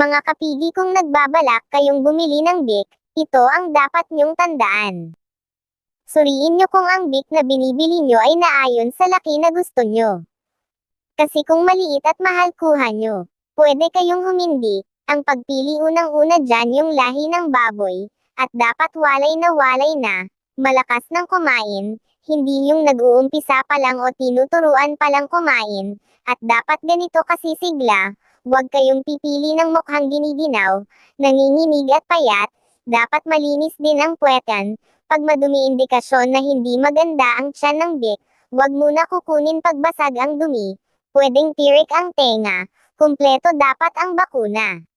Mga kapigi kung nagbabalak kayong bumili ng Bic, ito ang dapat nyong tandaan. Suriin nyo kung ang Bic na binibili nyo ay naayon sa laki na gusto nyo. Kasi kung maliit at mahal kuha nyo, pwede kayong humindi. Ang pagpili unang-una dyan yung lahi ng baboy, at dapat walay na walay na, malakas ng kumain, hindi yung nag-uumpisa pa lang o tinuturuan pa lang kumain, at dapat ganito kasi sigla, huwag kayong pipili ng mukhang giniginaw, nanginginig at payat, dapat malinis din ang puwetan, pag madumi indikasyon na hindi maganda ang tiyan ng bik, huwag muna kukunin pagbasag ang dumi, pwedeng tirik ang tenga, kumpleto dapat ang bakuna.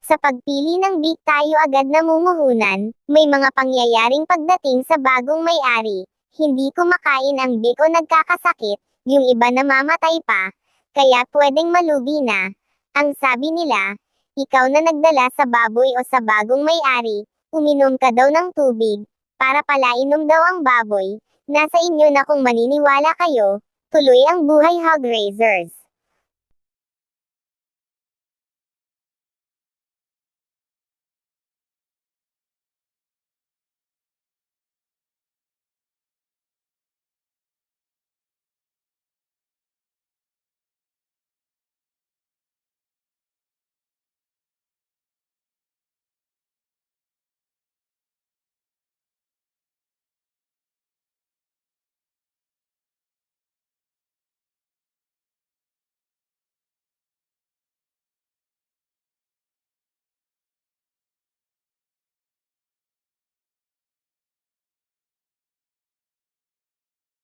Sa pagpili ng beak tayo agad namumuhunan, may mga pangyayaring pagdating sa bagong may-ari. Hindi kumakain ang beak o nagkakasakit, yung iba namamatay pa, kaya pwedeng malugi na. Ang sabi nila, ikaw na nagdala sa baboy o sa bagong may-ari, uminom ka daw ng tubig, para pala inom daw ang baboy, nasa inyo na kung maniniwala kayo, tuloy ang buhay hog raisers.